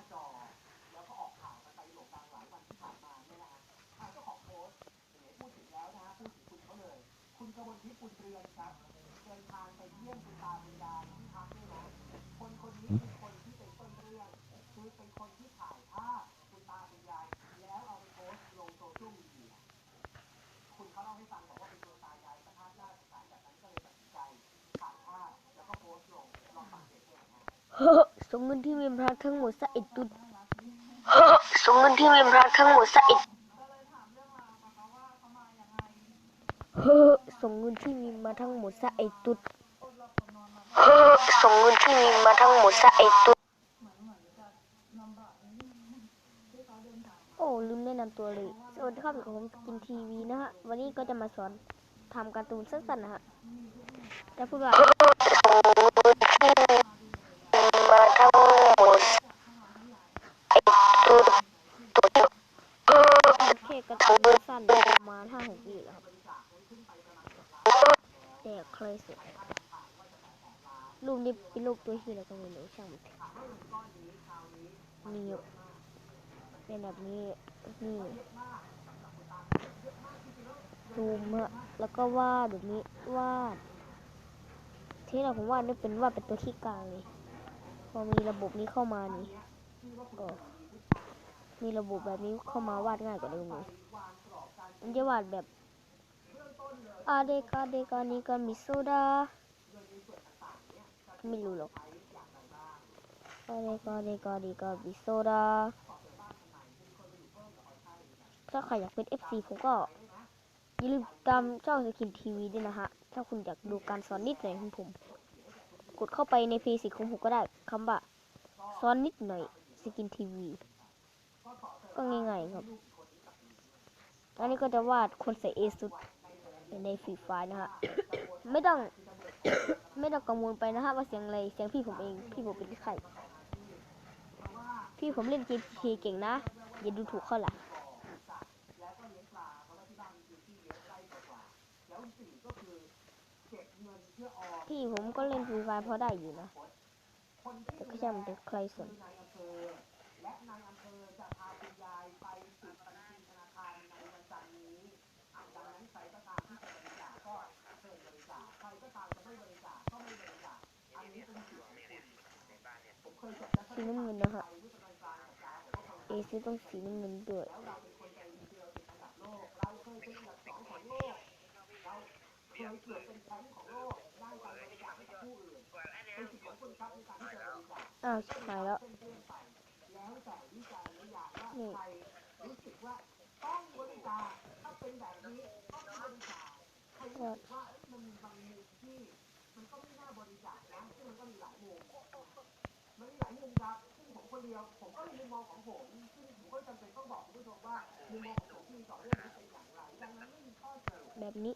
าจอ แล้วก็ออกข่าวกันไปโด่งดังหลายวันที่ผ่านมาเนี่ยนะฮะทางเจ้าของโพสต์ไหนๆพูดถึงแล้วนะฮะพูดถึงคุณเขาเลย คุณกมลทิพย์บุญเรือนครับเดินทางไปเยี่ยมคุณตาคุณยายที่พักด้วยนะคนคนนี้คือคนที่เป็นต้นเรื่องคือเป็นคนที่ถ่ายภาพคุณตาคุณยาย แล้วเอาไปโพสต์ลงโซเชียลมีเดียคุณเขาเล่าให้ฟังบอกว่าเป็นตัวตายายสภาพร่างกายแบบนั้นก็เลยตัดสินใจถ่ายภาพแล้วก็โพสต์ลงลองฟังเสียงด้วยนะฮะ ส่งเงินที่เมมพระทั้งหมดซะไอตุดเฮ้อส่งเงินที่เมมพระทั้งหมดซะไอเฮ้อส่งเงินที่มีมาทั้งหมดซะไอตุดเฮ้อส่งเงินที่มีมาทั้งหมดซะไอตุดโอ้ลืมแนะนำตัวเลยสวัสดีครับอยู่กับผมกินทีวีนะฮะ วันนี้ก็จะมาสอนทำการ์ตูนสั้นๆนะฮะจะพูดว่า มาทั้งหมดไอตัวตัวแค่กระตุ้นสั้นประมาณห้าหกวิครับแต่เคยสุดรูปนี้เป็นรูปตัวที่เราก็ไม่รู้ช่างมันนี่เป็นแบบนี้นี่ซูเมื่อแล้วก็วาดแบบนี้วาดที่เราผมวาดนี่เป็นวาดเป็นตัวที่กลางเลย อมีระบบนี้เข้ามานี่ก็มีระบบแบบนี้เข้ามาวาดง่ายกว่าเดิมเลยมันจะวาดแบบอาเดกาเดกานิกามิโซดาไม่รู้หรอกอาเดกาเดกานิกามิโซดาถ้าใครอยากเป็น FC ผมก็อย่าลืมตามเจ้าสกินทีวีด้วยนะฮะ ถ้าคุณอยากดูการสอนนิดหน่อยของผม กดเข้าไปในเพจสิของผมก็ได้คำว่าซ้อนนิดหน่อยสกินทีวี ก็ง่ายๆครับ อันนี้ก็จะวาดคนใส่เอสุดในฟรีไฟนะฮะ ไม่ต้อง ไม่ต้องกังวลไปนะฮะว่าเสียงอะไรเสียงพี่ผมเอง พี่ผมเป็นใคร พี่ผมเล่นเกมเคเก่งนะ อย่าดูถูกเขาล่ะ พี่ผมก็เล่นฟรีไฟพอได้อยู่นะแต่ก็ช่างมันเป็นใครสนและนายอำเภอจะพาคุณยายไปปิดบัญชีธนนวันจันทร์นี้อะดังนั้นใครก็ตามที่จะบเชิญบริจาคใครก็ตามจะไม่บริจาคก็ไม่บริจาคอันนี้เป็นสิทธิ์ของคุณผมเคยจดสีน้ำเงินนะฮะเอซีต้องสีน้ำเงินด้วยเคยเกือบเป็นแชมป์ของโลกได้ไปบริจาคให้กับผู้อื่นเป็นสิทธิ์ของคุณครับในการที่จะบริจาคยแล้วแล้วแต่วิจารณญาณว่านี่ใครรู้สึกว่าต้องบริจาคถ้าเป็นแบบนี้ต้องบริจาคใครรู้สึก อ้ยมันมีบางมุมที่มันก็ไม่น่าบริจาคนะซึ่งมันก็มีหลายมุมมันมีหลายมุมครับซึ่งผมคนเดียวผมก็มีมุมมองของผมซึ่งผมก็จำเป็นต้องบอกคุณผู้ชมว่ามุมมองของผมที่มีต่อเรื่องนี้เป็นอย่างไรดังนั้นไม่มีข้อสรุปแบบนี้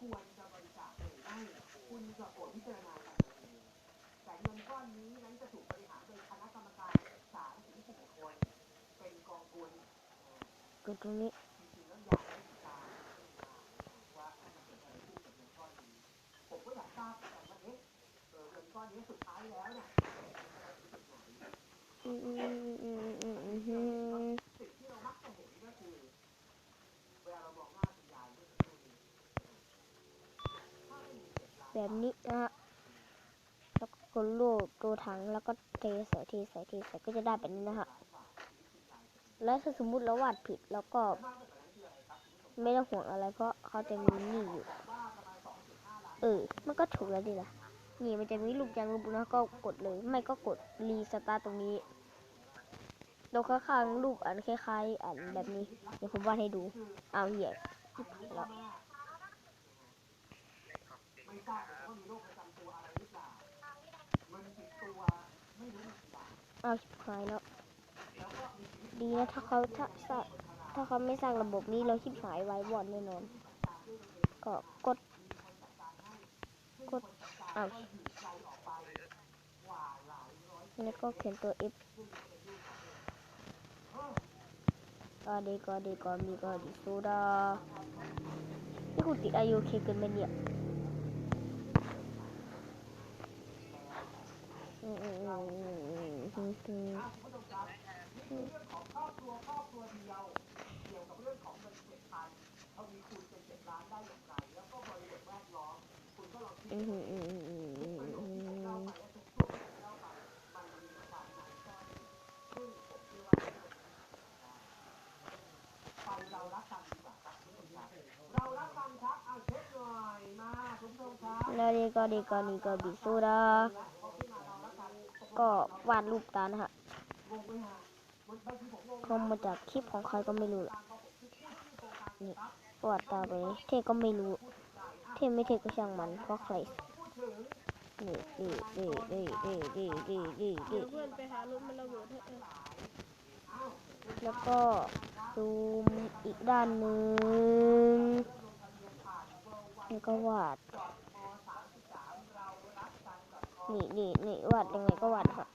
ควรจะบริจาคหรือไม่คุณจะโปรดพิจารณากันเองแต่เงินก้อนนี้นั้นจะถูกบริหารโดยคณะกรรมการสามถึงสี่คน เป็นกองทุนกดตรงนี้อยากให้ติดตามว่ามันเกิดอะไรขึ้นกับเงินก้อนนี้ผมอยากทร แบบนี้นะฮะแล้วก็กดรูปตัวถังแล้วก็เทใส่เทใส่เทใส่ก็จะได้แบบนี้นะฮะแล้วถ้าสมมุติเราวาดผิดแล้วก็ ไม่ต้องห่วงอะไรเพราะเขาจะมีนี่อยู่ เออ มันก็ถูกแล้วดิล่ะนี่มันจะมีลูกยางลูกนะก็กดเลย ไม่ก็กดรีสตาร์ตรงนี้ตรงข้างๆรูปอันคล้ายๆอันแบบนี้ เดี๋ยวผมวาดให้ดู เอาเหี้ยบหายแล้ว ไม่ทราบว่ามีโรคประจำตัวอะไรหรือเปล่าเงินติดตัวไม่รู้กี่บาทอ้าวชิบหายแล้ว ดีนะถ้าเขาถ้าสถ้าเขาไม่สร้างระบบนี้เราชิบหายไว้บอดแน่นอน ก็กด กดอ้าวแล้วก็เขียนตัว F กาเดกาเดกามีกาดิโซดานี่คุณติดอายุเคเกินไปเนี่ย Lady, Gotti, Gotti, Gotti, Soda. ก็วาดรูปตานะฮะงงไหมมางทีผมงงก็มาจากคลิปของใครก็ไม่รู้แหละพอผมคิดชื่อชื่อโครงการนี่วาดตาไปเท่ก็ไม่รู้ เท่ไม่เท่ก็ช่างมันเพราะใครนี่นี่นี่นี่นี่นี่นี่นี่นี่แล้วก็ซูมอีกด้านหนึ่งแล้วก็วาด นี่นี่นี่วัดยังไงก็วัดค่ะ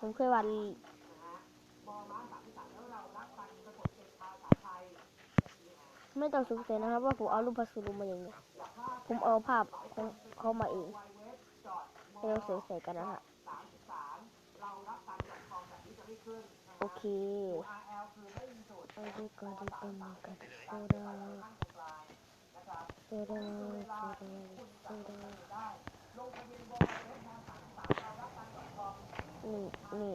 ผมเคยวัดไม่ต้องสงสัยนะครับ ว่าผมเอารูปพัสดุมาอย่างนี้ผมเอาภาพของเขามาเองไม่ต้องสงสัยกันนะฮะโอเคอะไรก็ได้ก็มากันก็ด้ก็ด้ก็ด้ก็ด้ นี่นี่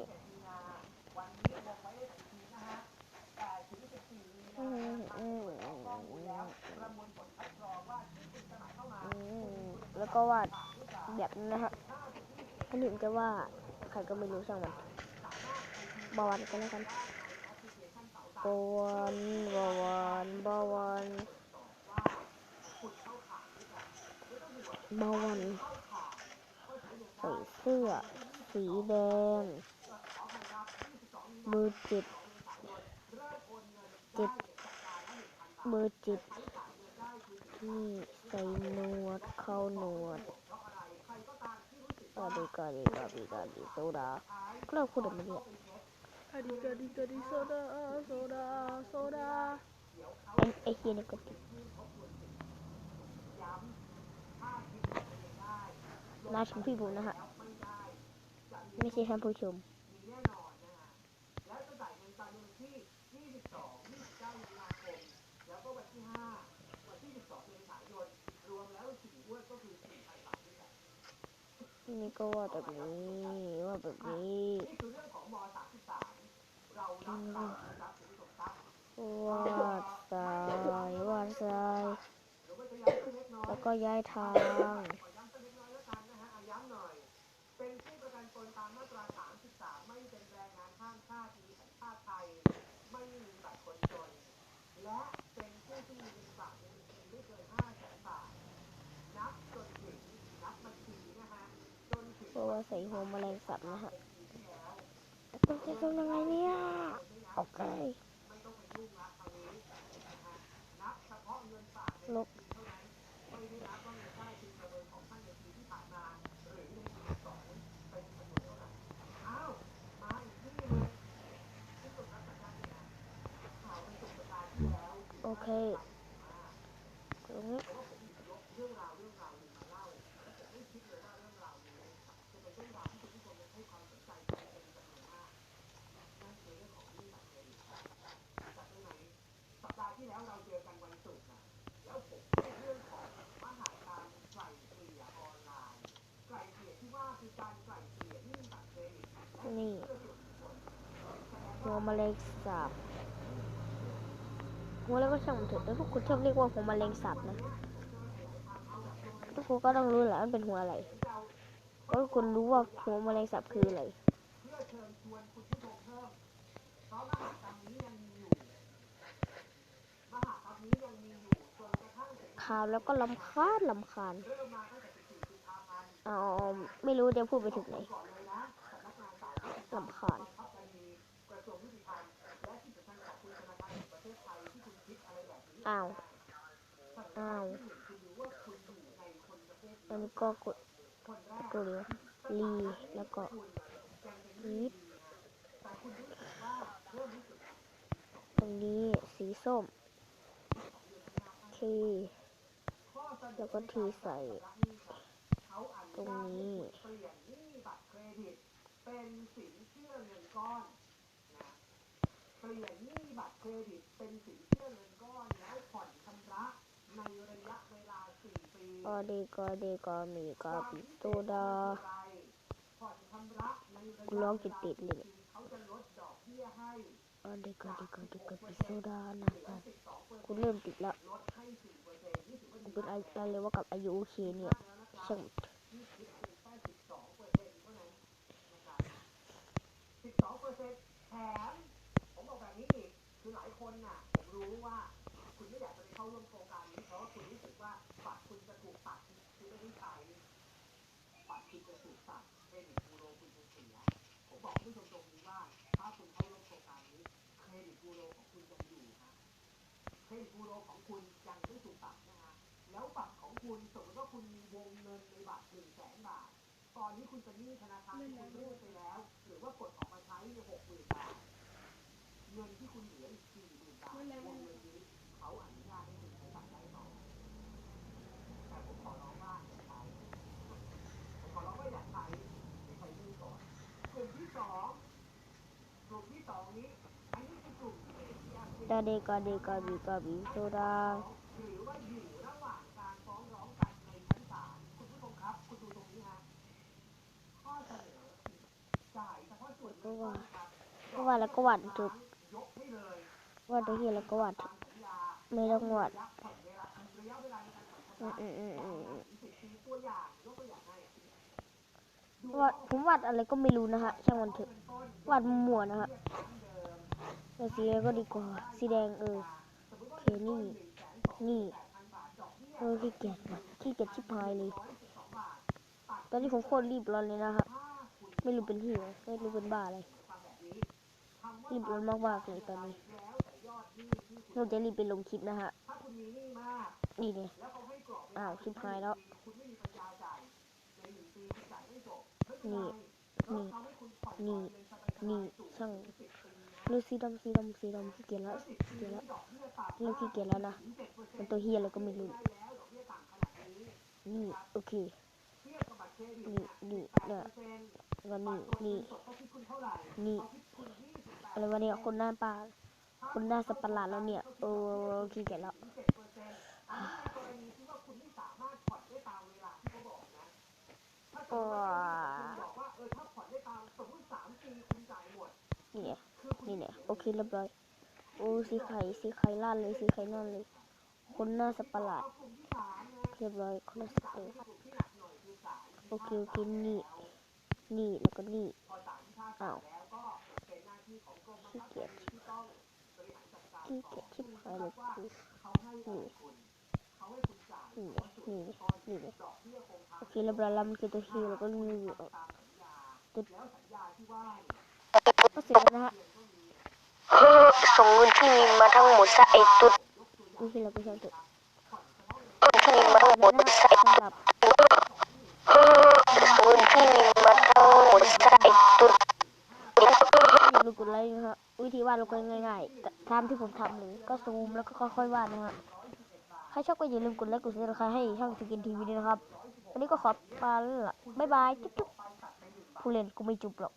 แล้วก็วาดแบบนะฮะถ้าลืมจะว่าใครก็ไม่รู้ช่างมันบาวันกันแล้วกันบาวันบาวันบาวันบาวัน ส่เสื้อ สีแดงเบอร์เจ็ดเจ็ดเบอร์เจ็ดนี่ใส่หนวดเข้าหนวดกาดีกาดีกาดีกาดีโซดาก็เราพูดแบบนี้อะอะดีกะดีกะดีโซดาโซดาโซดาไอ้ไอ้เฮียนี่ก็ติด มาชมพี่บุญนะฮะไม่ใช่ท่านผู้ชมนี่ก็ว่าแบบนี้ว่าแบบนี้วาดซ้ายวาดซ้ายแล้วก็ย้ายทาง เพราะว่าใส่หัวแมลงสัตว์นะฮะต้องจะทำยังไงเนี่ยโอเคลบโอเคตรงนี้ ที่แล้วเราเจอกันวันศุกร์นะแล้วผมพูดเรื่องของมหาการไกล่เกลี่ยออนไลน์ ไกล่เกลี่ยที่ว่าคือการไกล่เกลี่ยหนี้บัตรเครดิตและนี่เพื่อส่วนบุคคลหัวว่าแมลงสาบหัวแล้วก็ช่างมันเถอะแต่พวกคุณชอบเรียกว่าหัวแมลงสาบนะทุกคนก็ต้องรู้แหละมันเป็นหัวอะไรเพราะคุณรู้ว่าหัวแมลงสาบคืออะไร เพื่อเชิญชวนคุณ ขาวแล้วก็ลำคาญลำคาญเอาไม่รู้จะพูดไปถึงไหนลำคาญอ้าวอ้าวอันนี้ก็กดกดรีแล้วก็รีดตรงนี้สีส้ม แล้วก็ทีใส่ ตรงนี้เปลี่ยนหนี้บัตรเครดิตเป็นสินเชื่อเงินก้อนนะเปลี่ยนหนี้บัตรเครดิตเป็นสินเชื่อเงินก้อนแล้วผ่อนชำระในระยะเวลา4ปีกอดีกอดีกอมีกอปิโซดาผ่อนชำระในระกูยะร้องติดๆเลยเขาจะลดดอกเบี้ยให้ กอดีกอดีกอดีกอปิโซดานะครับกูเริ่มติดแล้วลดให้4เป็นต์นี่ถือว่ากูเป็นอะไรเลยว่ากับอายุโอเคเนี่ยช่างนี่คิด12เปอร์เซ็นต์เท่านั้นนะครับอร์เซ็นต์แถมผมบอกแบบนี้อีกคือหลายคนน่ะผมรู้ว่าคุณไม่อยากจะไปเข้าร่วมโครงการนี้เพราะคุณรู้สึกว่าคุณจะถูกตัดคุณไม่ได้ใช้บัตรคุณจะถูกตัดเครดิตบูโรคุณจะเสียผมบอกคุณผู้ชมตรงนี้ รดิตบูโรของคุณยังอยู่ฮะเครดิตบูโรของคุณยังไม่ถูกตัดนะฮะแล้วบัตรของคุณสมมติว่าคุณมีวงเงินในบัตรหนึ่งแสนบาท ตอนนี้คุณเป็นหนี้ธนาคารที่คุณรูดไปแล้ว หรือว่ากดออกมาใช้ในหกหมื่นบาท เงินที่คุณเหลืออีกสี่หมื่นบาทวงเงิน รงนี้ฮะเสนอจ่าเฉพาะส่วนเงินต้นครับก็ว่าแล้วก็วัดจุกยกให้เลยว่าตัวเฮียแล้วก็วัดตามสัญญาไม่ต้องวัดระยะผ่อนเวลาระยะเวลาในการผ่อนชำอืระมอืมอืมอืมอืมสิบปีตัวอย่างยกตัวอย่างให้ดูวัดผมวัดอะไรก็ไม่รู้นะฮะช่างมันเถอะวัดมั่วนะฮะ แต่สีอะไรก็ดีกว่า สีแดงเออโอเคนี่ นี่เออขี้เกียจว่ะขี้เกียจชิบหายเลย ตอนนี้ผมโคตรรีบร้อนเลยนะครับ ไม่รู้เป็นที่ไหนไม่รู้เป็นบ้าอะไร รีบร้อนมากๆเลยตอนนี้เราจะรีบไปลงคลิปนะฮะ นี่เนี่ยแล้วเขาให้กรอบเวลอ้าวชิบหายแล้ว นี่ นี่ นี่ นี่สูงช่าง ถึงสิบปีนะเลือกสีดำสีดำสีดำขี้เกียจแล้วขี้เกียจแล้วเลิกขี้เกียจแล้วนะเป็นตัวเฮียอะไรก็ไม่รู้นี่โอเคนี่นี่เนี่ยวก็บันี่นี่เงินสดเขาคิดคุณเท่าไหร่นี่เขาคิดคุณ28อะไรวะเนี่ยคนหน้าป้าคนหน้าสับประหลาดแล้วเนี่ยเออขี้เกียจแล้ว7%อันนี้ในกรณีที่ว่าคุณไม่สามารถผ่อนได้ตาเวละเนี่ย นี่เนี่ยโอเคเรียบร้อยโอ้สีไข่สีไข่ล่านเลยสีไข่นอนเลย คนหน้าสัประหลาดเอากลุ่มที่สามนะเรียบร้อยคนหน้าสัประหลาดกลุ่มที่หนักหน่อยคือศาลโอเคโอเคนี่นี่แล้วก็นี่อ้าวที่ของกรมบังขี้คับคเกียจดีที่ต้องบริหารจัดการขี้เกียจชิบหายเลยกูเขาให้อะไรคุณเขาให้คุณจ่ายนี่นี่นี่นี่โอเคเรียบร้อยแล้วมันคือตัวฮีแล้วก็มีออกตามสัญญาตุ๊ดแล้วสัญญาที่ว่าเนี่ยก็เสร็จแล้วนะฮะ ส่งเงินที่มีมาทั้งหมดซะไอ้ตุ๊ดที่เราไปช่างเถอะที่มีมาทั้งหมดซะสำหรับเงินที่มีมาทั้งหมดซะไอ้ตุ๊ดลืมกดไลค์นะฮะวิธีวาดลงไปง่ายๆตามที่ผมทำเลยก็ซูมแล้วก็ค่อยๆวาดนะฮะใครชอบก็อย่าลืมกดไลค์กดซับสไครต์ให้ช่องสกินทีวีด้วยนะครับ วันนี้ก็ขอลาแล้วล่ะบ๊ายบายจุ๊บๆผู้เล่นกูไม่จุบหรอก